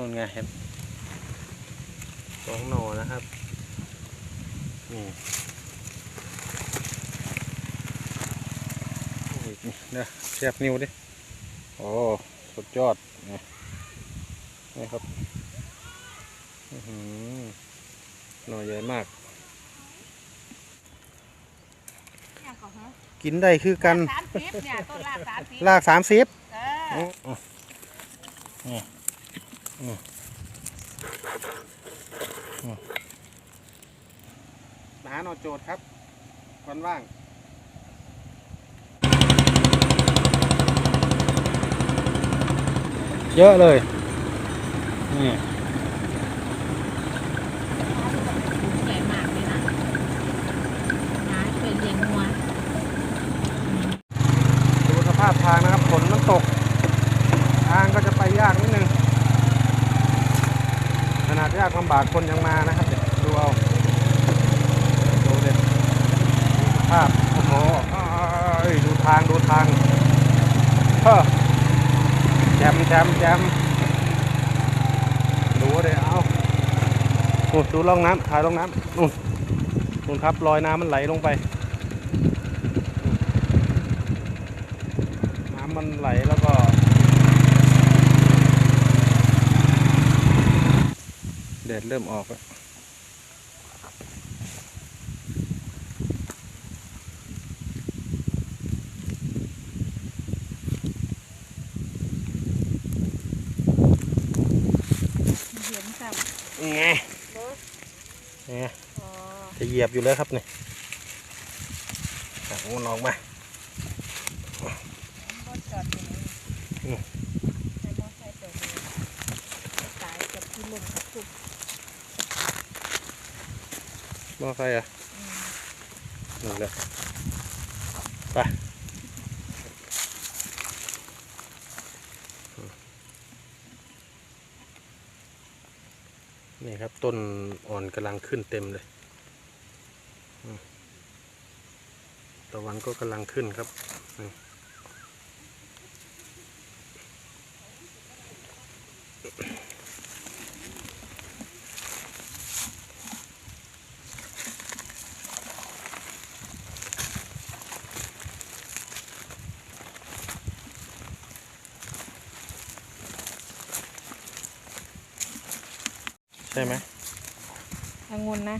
นู่นไงเห็นสองหน่อนะครับนี่อีกนี่นะเสียบนิ้วดิโอ้สุดยอดนี่นี่ครับอื้อหือหน่อใหญ่มากเนี่ยก็ฮะกินได้คือกันสามสิบเนี่ยต้นละสามสิบลากสามสิบเออนี่นี่หาหนอโจทย์ครับวันว่างเยอะเลย นี่ ใหญ่มากเลยนะน้าเคยเลี้ยงงัว ดูสภาพทางนะครับฝนมันตก ทางก็จะไปยากนิดนึง ขนาดยากลำบาก คนยังมานะครับเดี๋ยวดูเอาดูเด็ดสภาพโอ้โหเอ้ยดูทางดูทางเฮ้อแจมแจมแจมดูเลยเอาดูร่องน้ำถ่ายร่องน้ำนู่นนู่นครับรอยน้ำมันไหลลงไป น้ำมันไหลแล้วก็ แดดเริ่มออกแล้วเห็นกับไงรถไงอ๋อ จะเหยียบอยู่แล้วครับเนี่ยอะมันออกมา รถจอดอยู่นี่ อืม ใช้มอเตอร์ไซค์จอดอยู่สายกับที่ลมกับทุก มอไซค์อะอืมนี่เลยไปนี่ครับ ต้นอ่อนกำลังขึ้นเต็มเลยตะวันก็กำลังขึ้นครับ ใช่ไหมองุ่นนะ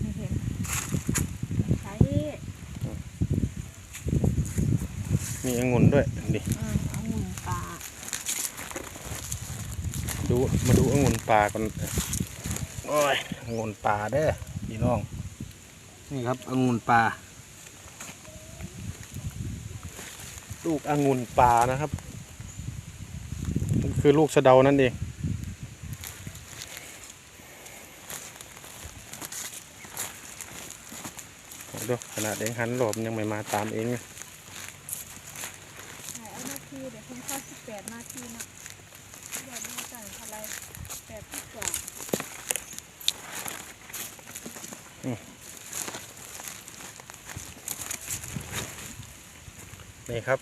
ไม่เห็นใช้มีองุ่นด้วยดิอืมองุ่นป่าดูมาดูองุ่นป่าก่อนโอ้ยองุ่นป่าเด้อพี่น้อง นี่ครับองุ่นป่า ลูกองุ่นป่านะครับมันคือลูกสะเดานั่นเองโอ้ดูข นาดเองหันหลบยังไม่มาตามเองเลยไหนเอานาทีเดี๋ยวผมเข้าสิบแปดนาทีนะเดี๋ยวดูกันอะไรแปดที่กว่านี่ครับ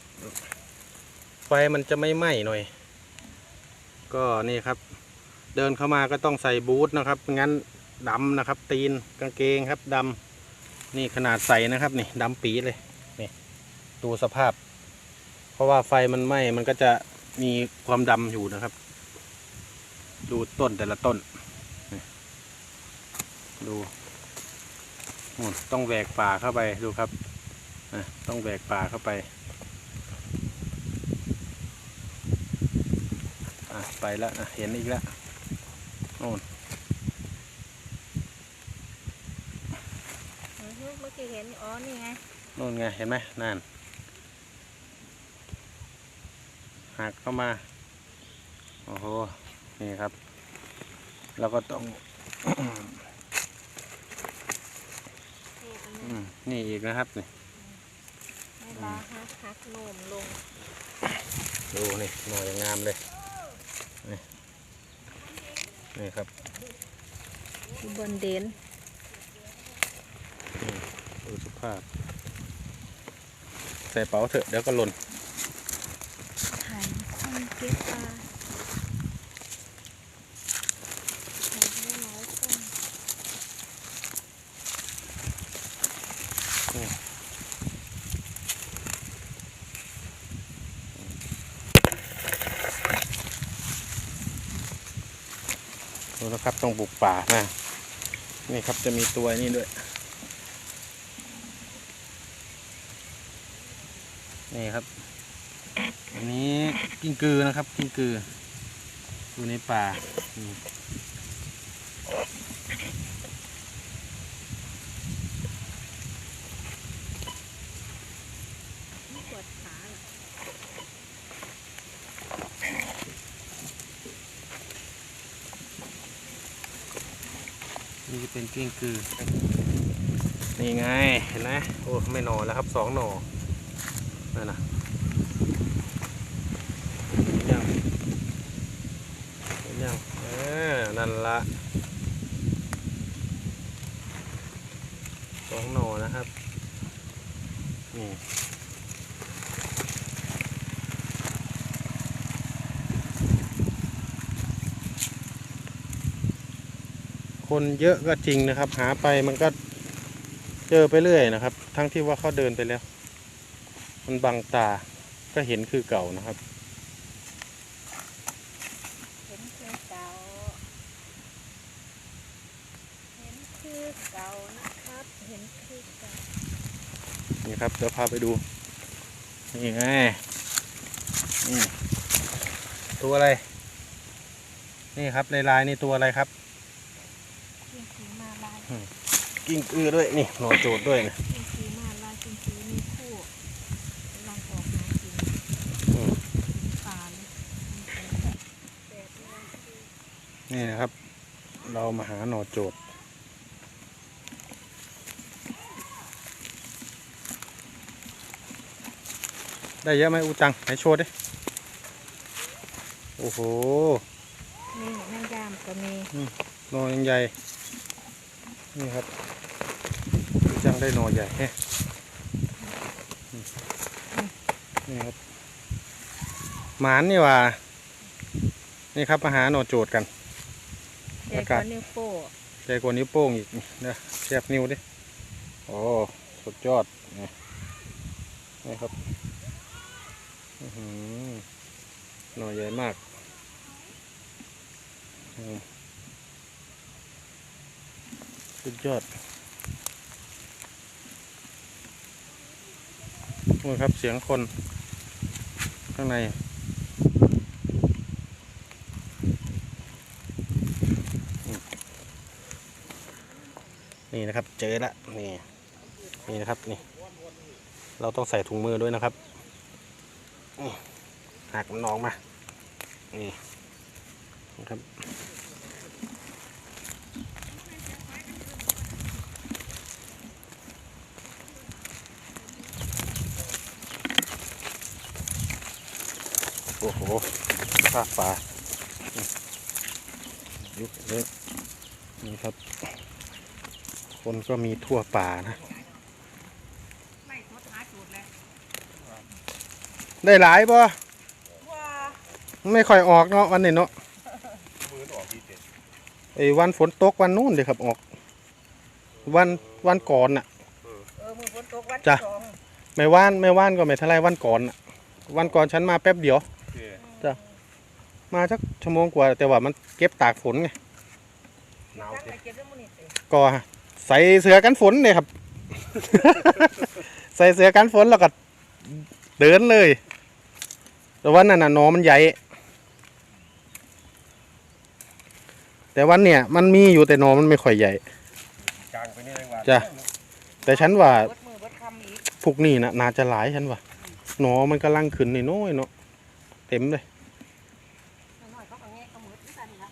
ไฟมันจะไม่ไหม้หน่อย ก็นี่ครับ เดินเข้ามาก็ต้องใส่บูทนะครับ งั้นดำนะครับ ตีนกางเกงครับดำ นี่ขนาดใสนะครับนี่ดำปีเลยนี่ดูสภาพ เพราะว่าไฟมันไหม้มันก็จะมีความดำอยู่นะครับ ดูต้นแต่ละต้นดูต้องแหวกป่าเข้าไปดูครับอะต้องแหวกป่าเข้าไปไปแล้วเห็นอีกแล้วโน่น อฮึเมื่อกี้เห็นอ๋อนี่ไงโน่นไงเห็นไหมนั่นหักเข้ามา โอ้โห นี่ครับ แล้วก็ต้อง นี่อันอืนี้มนี่อีกนะครับนี่ให้ลาฮักฮักโน้มลงดูนี่หน่อยงามเลย นี่นี่ครับ บนเดนดูส ภาพ ใส่เป๋าเถอะเดี๋ยวก็หล่นหันคนเก็บปลาดูนะครับต้องบุกป่านะ นี่ครับจะมีตัวนี้ด้วย นี่ครับ อันนี้กิ้งกือนะครับ กิ้งกืออยู่ในป่านี่จะเป็นกิ้งกือ นี่ไงเห็นไหมโอ้ไม่หนอแล้วครับสองหนอ นั่นนะเห็นยังเห็นยังเออนั่นละสองหนอนะครับนี่คนเยอะก็จริงนะครับ หาไปมันก็เจอไปเรื่อยนะครับ ทั้งที่ว่าเขาเดินไปแล้ว มันบังตาก็เห็นคือเก่านะครับ เห็นคือเก่า เห็นคือเก่านะครับ เห็นคือเก่า นี่ครับเดี๋ยวพาไปดู นี่ไงนี่ตัวอะไร นี่ครับลายลายๆนี่ตัวอะไรครับ กินสีมาลาย กิ้งกือด้วยนี่หนอโจดด้วยนะ กินสีมาลายกินสีมีคู่กำลังออกหากิน อืม ปลาเลยแปดนาที นี่นะครับ เรามาหาหนอโจดได้เยอะไหมอูตังไหนโชว์ดิ โอ้โห นี่แมงยามก็มีหนอยังใหญ่ นี่ครับอูจังได้หนอใหญ่แฮะนี่ครับ หมานนี่หว่า นี่ครับมาหาหนอโจดกัน เด็กอากาศก็นิ้วโป้ใหญ่กว่านิ้วโป้งอีกนี่นะแคบนิ้วดิโอ้สุดยอดนี่นี่ครับอื้อหือหน่อยใหญ่มากอืมสุดยอดนี่ครับเสียงคนข้างใน นี่นะครับ เจอละนี่นี่นะครับนี่ เราต้องใส่ถุงมือด้วยนะครับหักมันออกมา นี่นะครับโอ้โหข้าปลายุบเลยนี่ครับ คนก็มีทั่วป่านะไม่ทดหาจุดเลยได้หลายป่ะว้าไม่ค่อยออกเนาะวันนี้เนาะไอ้วันฝนตกวันนู้นเดี๋ยวครับออก วันวันก่อนน่ะเออมือฝนตกวันจ้ะที่สองไม่ว่านไม่ว่านก็ไม่เท่าไรวันก่อนน่ะ วันก่อนฉันมาแป๊บเดียวจ้ะมาสักชั่วโมงกว่าแต่ว่ามันเก็บตากฝนไงหนาวเก็บได้มื้อนี้สิก็ ใส่เสื้อกันฝนเลยครับ ใส่เสื้อกันฝนแล้วก็เดินเลย แต่วันนั้นน่ะหนอมันใหญ่ แต่วันเนี่ยมันมีอยู่แต่หนอมันไม่ค่อยใหญ่ กลางไปนี่เลยว่าจ้ะ แต่ฉันว่าเบิดมือเบิดคำอีกพวกนี้นะน่าจะหลายฉันว่าหนอมันกำลังขึ้นในน้อยๆเนาะเต็มเลยน้อยๆเขาก็แงะเขาหมดที่กันละ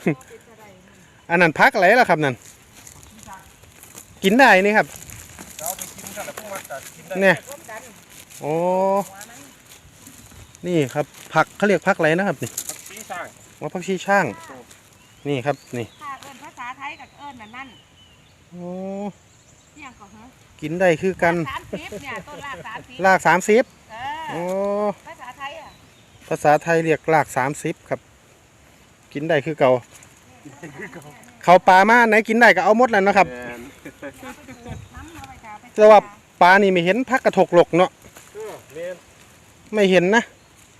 เอาไปเท่าไหร่นั่น อันนั้นพักอะไรล่ะครับนั่นกินได้นี่ครับเราไปกินกันแล้วพวกมันจะกินได้เนี่ยร่วมกันโอ้หัวมันนี่ครับผักเขาเรียกผักอะไรนะครับนี่ผักชีสร้างว่าผักชีช่าง นี่ครับนี่ถ้าเอิ้นภาษาไทยกับเอิ้นนั่นนั่นโอ้เที่ยงก็เหรอกินได้คือกันสามสิบเนี่ยต้นลากสามสิบลากสามสิบเอโอ้อภาษาไทยอะภาษาไทยเรียกลากสามสิบครับ กินได้คือเก่า เขาปลามาไหนกินได้ก็เอาหมดแล้วนะครับแม่นน้ำเอาไปจ้ะไปแต่ว่าปลานี่ไม่เห็นพักกระถกหลกเนาะเออแม่นไม่เห็นนะ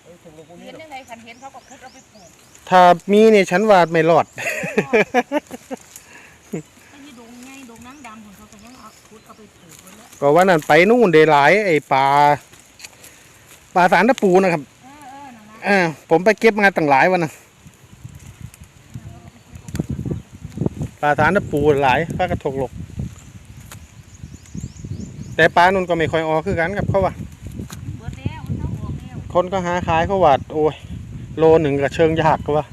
เอ้ยถึงมันพวกนี้เห็นหรอกยังไงคันเห็นเขาก็คุดเอาไปปลูกถ้ามีนี่ฉันว่าไม่รอดไอ้นี่ดงไงดงน้ำดำของเขาก็ยังเอาคุดเอาไปปลูกไว้แล้วก็วันนั้นไปนู่นเดหลายไอ้ปลาปลาสารตะปูนะครับ เออเออนั่นนะเออผมไปเก็บมาตั้งหลายวันนะ ปลาสารตะปูหลายปลากระทกหลก แต่ปลานุ่นก็ไม่ค่อยออกคือกันครับเขาว่าเบิดแล้วมันเท่าออกแล้วคนก็หาขายเขาว่าโอ้ยโลหนึ่งกับเชิงยากก็ว่า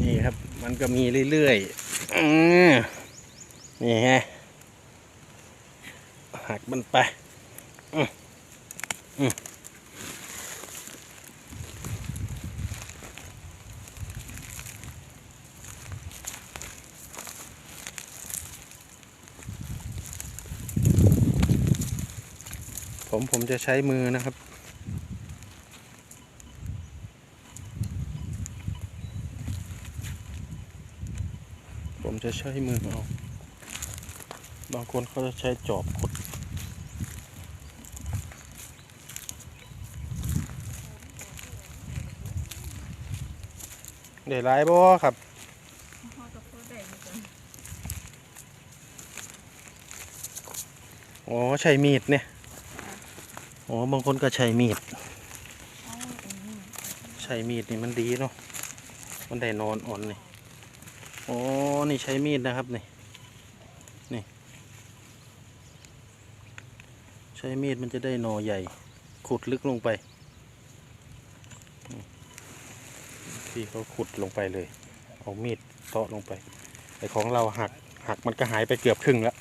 นี่ครับ มันก็มีเรื่อยๆอืมนี่ไงหักมันไปอืมอืม ผมผมจะใช้มือนะครับ ผมจะใช้มือเอาบางคนเขาจะใช้จอบขุด เดี๋ยวไล่บ่ครับเขาจะพูดได้เหมือนกันอ๋อใช้มีดเนี่ยอ๋อบางคนก็ใช้มีดเอาอันนี้ใช้มีดนี่มันดีเนาะมันได้นอนอ่อนนี่อ๋อนี่ใช้มีดนะครับนี่นี่ ใช้มีดมันจะได้หนอใหญ่ขุดลึกลงไปอืม พี่เขาขุดลงไปเลย เอามีดเตาะลงไปไอของเราหักหักมันก็หายไปเกือบครึ่งแล้ว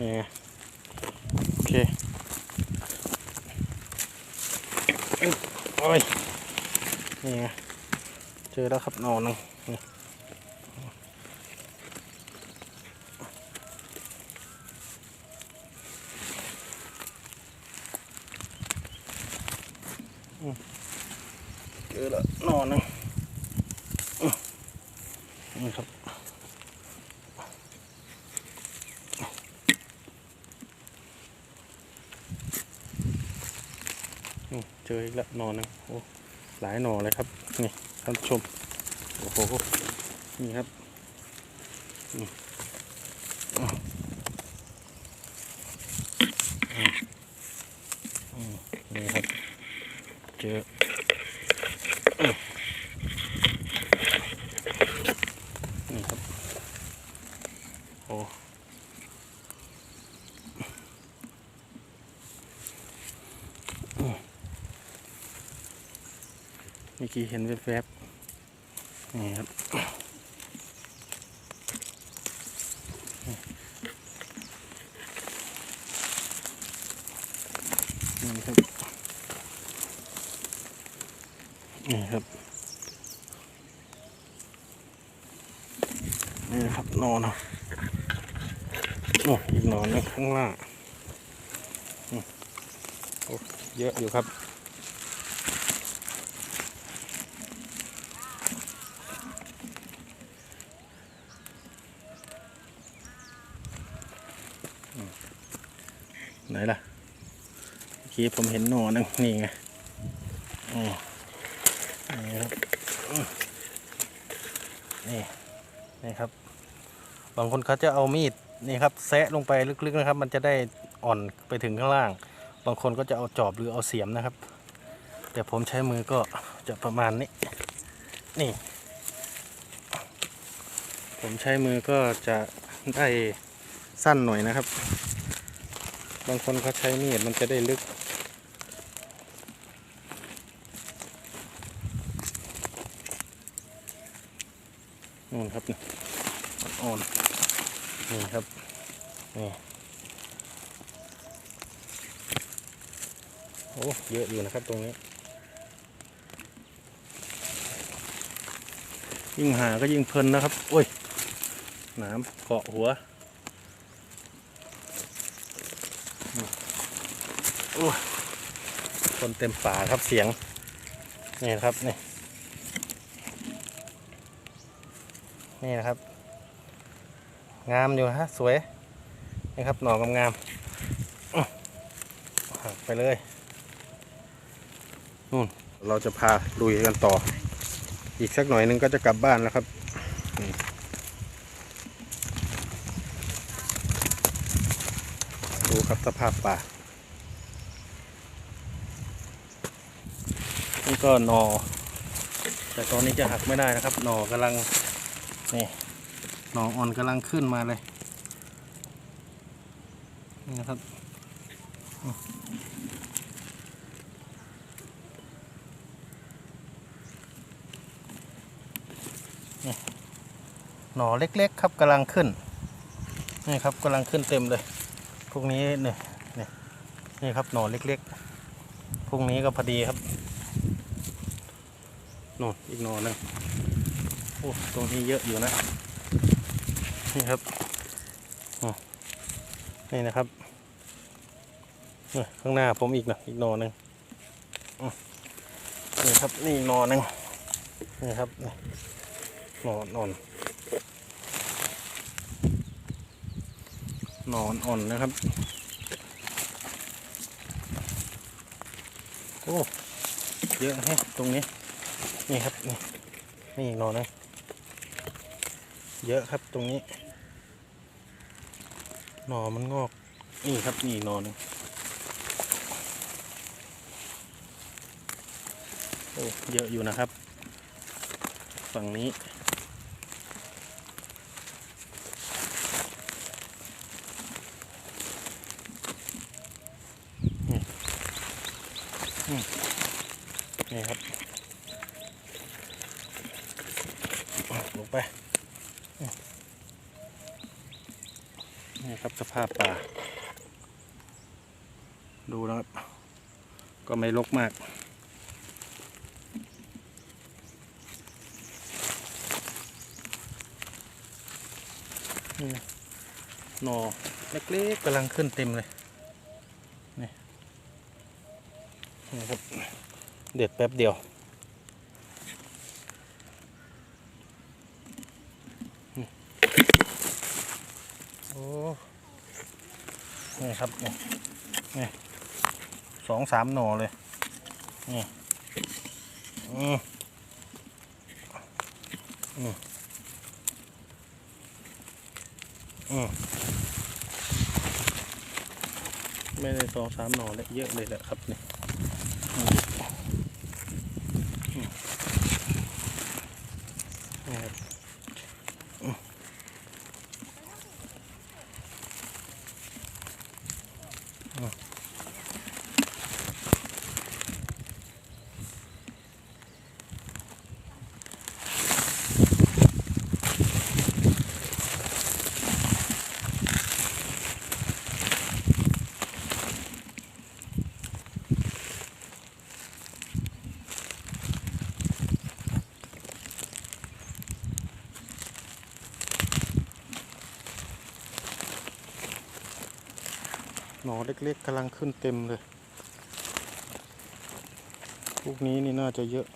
นี่ไงโอเคโอ้ยนี่ไงเจอแล้วครับหนอนหนึงนี่อืมเจอแล้วหนอนหนึงอืมนี่ครับ อืม เจออีกแล้วหนอนนึงโอ้หลายหนอเลยครับนี่ท่านชมโอ้โหนี่ครับนี่ครับเจอมนี่ครับ โอ้ เมื่อกี้เห็นแวบๆนี่ครับนี่ครับนี่ครับนี่นะครับนอนนะโอ้อีกนอนนึงข้างล่างเยอะอยู่ครับ ไหนล่ะเมื่อ กี้ผมเห็นหนอนึงนี่ไงอืมนี่ครับอืมนี่นี่ครับ บางคนเขาจะเอามีดนี่ครับแซะลงไปลึกๆนะครับ มันจะได้อ่อนไปถึงข้างล่าง บางคนก็จะเอาจอบหรือเอาเสียมนะครับ แต่ผมใช้มือก็จะประมาณนี้ นี่ ผมใช้มือก็จะได้สั้นหน่อยนะครับ บางคนเขาใช้มีดมันจะได้ลึก นู่นครับนี่ อ่อนนี่ครับนี่โอ้เยอะอยู่ นะครับตรงนี้ ยิ่งหาก็ยิ่งเพลินนะครับ โอ้ยน้ำเกาะหัวโอ้ยคนเต็มป่าครับเสียง นี่นะครับนี่นี่นะครับ งามอยู่ฮะ สวย นี่ครับหน่องามๆอื้อหักไปเลย เราจะพาลุยกันต่อ อีกสักหน่อยนึงก็จะกลับบ้านแล้วครับดูครับสภาพป่านี่ก็นอ แต่ตอนนี้จะหักไม่ได้นะครับนอกำลังนี่นออ่อนกำลังขึ้นมาเลยนี่นะครับ นี่หนอเล็กๆครับกำลังขึ้นนี่ครับกำลังขึ้นเต็มเลยพวกนี้เนี่ยนี่นี่ครับหน่อเล็กๆพวกนี้ก็พอดีครับน่นอีกหนอหนึงโอ้ตรงนี้เยอะอยู่นะนี่ครับอ๋อนี่นะครับข้างหน้าผมอีกนะอีกหนอหนึ่งนี่ครับนี่อีกหนอหนึ่งนี่ครับ นี่หนอนอ่อนนอนอ่อนนะครับ โอ้ เยอะแฮะตรงนี้ นี่ครับ นี่นี่อีกนอหนึงเยอะครับตรงนี้ หนอมันงอก นี่ครับนี่นอนโอ้ เยอะอยู่นะครับ ฝั่งนี้ นี่ครับ ลงไป นี่ครับสภาพป่า ดูนะครับ ก็ไม่รกมาก นี่นะหน่อ เล็กๆกำลังขึ้นเต็มเลยนี่นี่ครับเด็ดแป๊บเดียวโอ้นี่ครับนี่นี่สองสามหน่อเลยนี่อืมอืมอืม ไม่ได้สองสามหน่อเลยเยอะเลยแหละครับนี่ยมอืมนี่ครับอืม ห นอเล็กๆกำลังขึ้นเต็มเลย พวกนี้นี่น่าจะเยอะ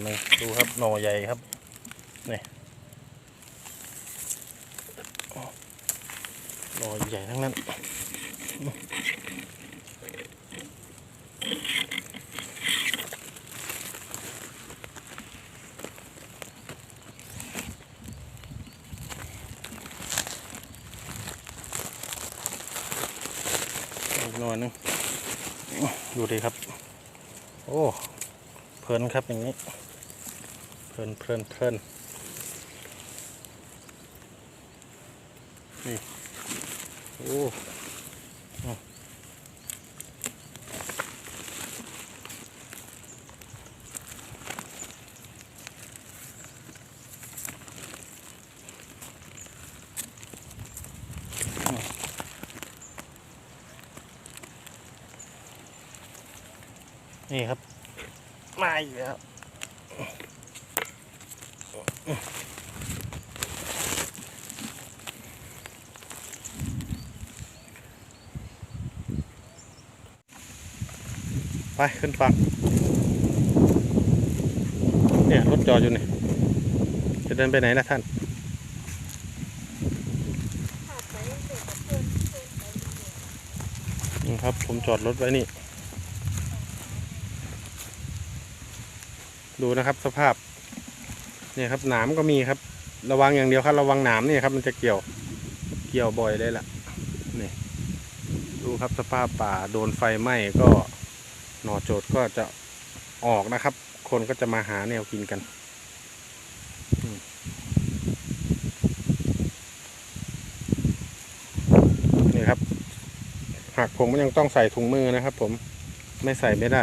นเลดูครับหน่อใหญ่ครับนี่หน่อใหญ่ทั้งนั้นหน่อยนึงดูดีครับ โอ้เพลินครับอย่างนี้ เพลินเพลินนี่ โอ้เอานี่ครับ มาอีกแล้ว ไปขึ้นฝั่งเนี่ยรถจอดอยู่นี่จะเดินไปไหนล่ะท่านนครับผมจอดรถไว้นี่ ดูนะครับสภาพ เนี่ยครับหนามก็มีครับ ระวังอย่างเดียวครับ ระวังหนามเนี่ยครับ มันจะเกี่ยวเกี่ยวบ่อยเลยล่ะนี่ดูครับสภาพป่าโดนไฟไหม้ก็หน่อโจดก็จะออกนะครับ คนก็จะมาหาแนวกินกันนี่ครับหากผมก็ยังต้องใส่ถุงมือนะครับ ผมไม่ใส่ไม่ได้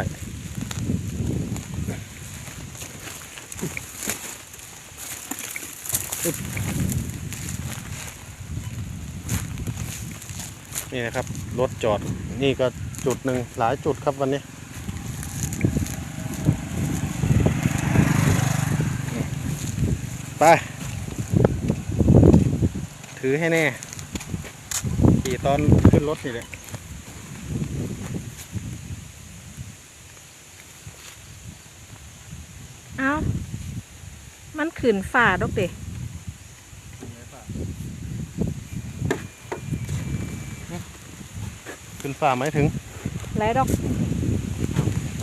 นี่นะครับ รถจอดนี่ก็จุดหนึ่งหลายจุดครับวันนี้ ไป ถือให้แน่ ขี่ตอนขึ้นรถนี่เลยเอ้ามันขืนฝ่าดอกเด็ก ขึ้นฝ่าไหมายถึงไรดอก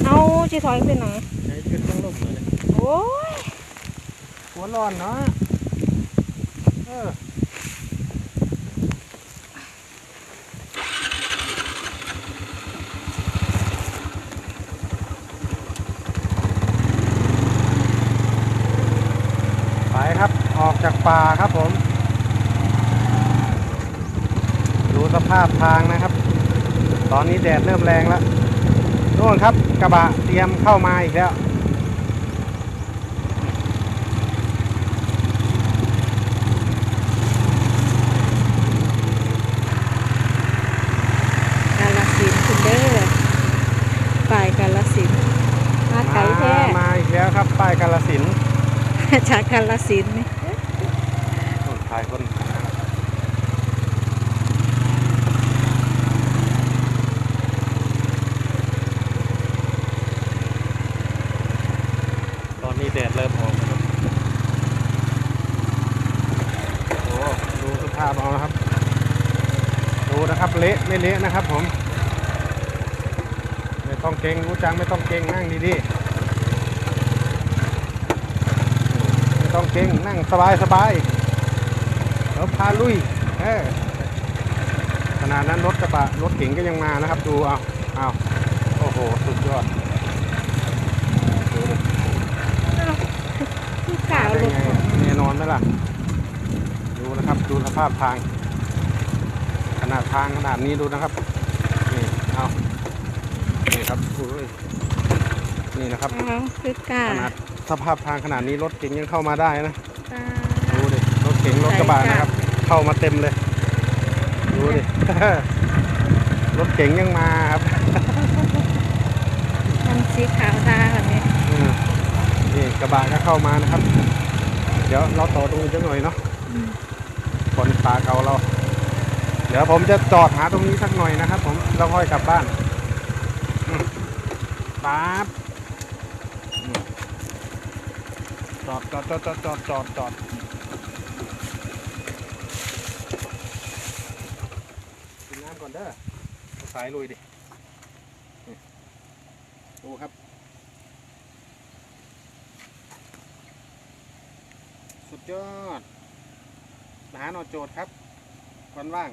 เอาจีถอยไปไหนใช้ขึ้นต้องลมเลยโอ้ยหัวร้อนเนาะเออไปครับ ออกจากป่าครับผม ดูสภาพทางนะครับ ตอนนี้แดดเริ่มแรงแล้วนู่นครับกระบะเตรียมเข้ามาอีกแล้วกาลสินธุ์คุณเด้อฝ่ายกาลสินธุ์มาไกลแท้มามาอีกแล้วครับป้ายกาลสินธุ์จากกาลสินธุ์นี่โน่นถ่ายคนตอนนี้แดดเริ่มออกแล้วครับโอ้ดูสภาพเอานะครับ ดู นะครับเละไม่เละนะครับผม ไม่ต้องเก่งรู้จังไม่ต้องเก่งนั่งดีๆไม่ต้องเก่งนั่งสบายสบายแล้วพาลุยเออขนาดนั้นรถกระบะรถเก๋งก็ยังมานะครับ ดูเอาเอาโอ้โหสุดยอดดูดิคือกล่าวเป็นลูกไงแน่นอนไหมล่ะ ดูนะครับ ดูสภาพทางข นาดทางขนาดนี้ดูนะครับ นี่เอานี่ครับอุ้ยนี่นะครับเอาคือกล่าขนาดสภาพทางขนาดนี้รถเก๋งยังเข้ามาได้นะตาดูดิรถเก๋งรถกระบะนะครับ เข้ามาเต็มเลยดูดิรถเก๋งยังมาครับมันสีขาวตาแบบนี้อืมนี่กระบะก็เข้ามานะครับ เดี๋ยวเราต่อตรงนี้จังหน่อยเนาะอืมคนตาเก่าเราเดี๋ยวผมจะจอดหาตรงนี้สักหน่อยนะครับ ผมแล้วค่อยกลับบ้านปั๊บจอดจอดจอดจอดจอดจอดจอดกินน้ำก่อนเด้อสายลุยดิดูครับ สุดยอดหาหนอโจทย์ครับวันว่าง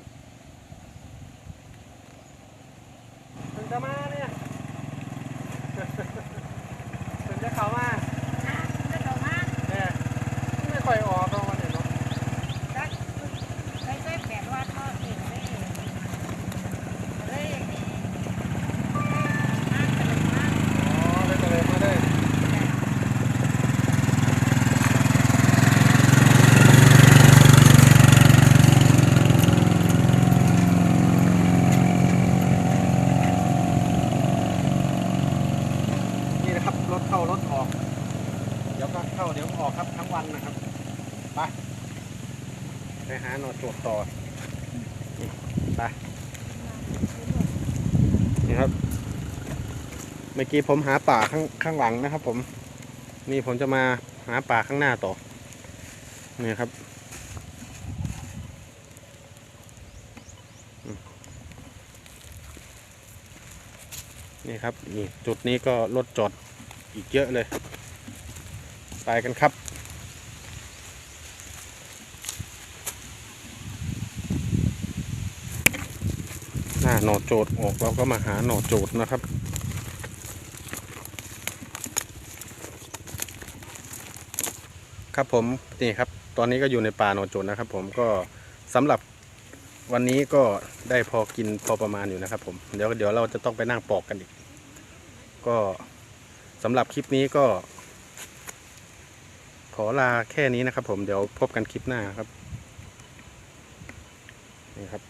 เข้าเดี๋ยวออกครับทั้งวันนะครับ ไป ไปหาหนอดจวบต่อนี่ไป นี่ครับ เมื่อกี้ผมหาป่าข้างข้างหลังนะครับผม นี่ผมจะมาหาป่าข้างหน้าต่อ นี่ครับนี่ครับนี่จุดนี้ก็รถจอด อีกเยอะเลย ไปกันครับ หน้าหนอโจดออกเราก็มาหาหนอโจดนะครับครับผมนี่ครับ ตอนนี้ก็อยู่ในป่าหนอโจดนะครับ ผมก็สำหรับวันนี้ก็ได้พอกินพอประมาณอยู่นะครับ ผมเดี๋ยวเดี๋ยวเราจะต้องไปนั่งปอกกันอีก ก็ สำหรับคลิปนี้ก็ ขอลาแค่นี้นะครับ ผมเดี๋ยวพบกันคลิปหน้าครับนี่ครับ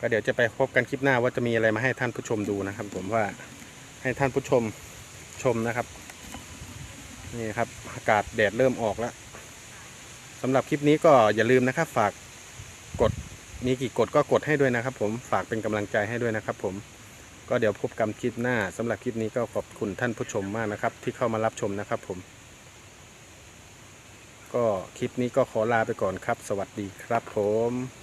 ก็เดี๋ยวจะไปพบกันคลิปหน้าว่าจะมีอะไรมาให้ท่านผู้ชมดูนะครับ ผมว่าให้ท่านผู้ชมชมนะครับนี่ครับอากาศแดดเริ่มออกแล้วสำหรับคลิปนี้ก็อย่าลืมนะครับ ฝากกดมีกี่กดก็กดให้ด้วยนะครับ ผมฝากเป็นกำลังใจให้ด้วยนะครับ ผม ก็เดี๋ยวพบกันคลิปหน้าสำหรับคลิปนี้ก็ขอบคุณท่านผู้ชมมากนะครับ ที่เข้ามารับชมนะครับผม ก็คลิปนี้ก็ขอลาไปก่อนครับ สวัสดีครับผม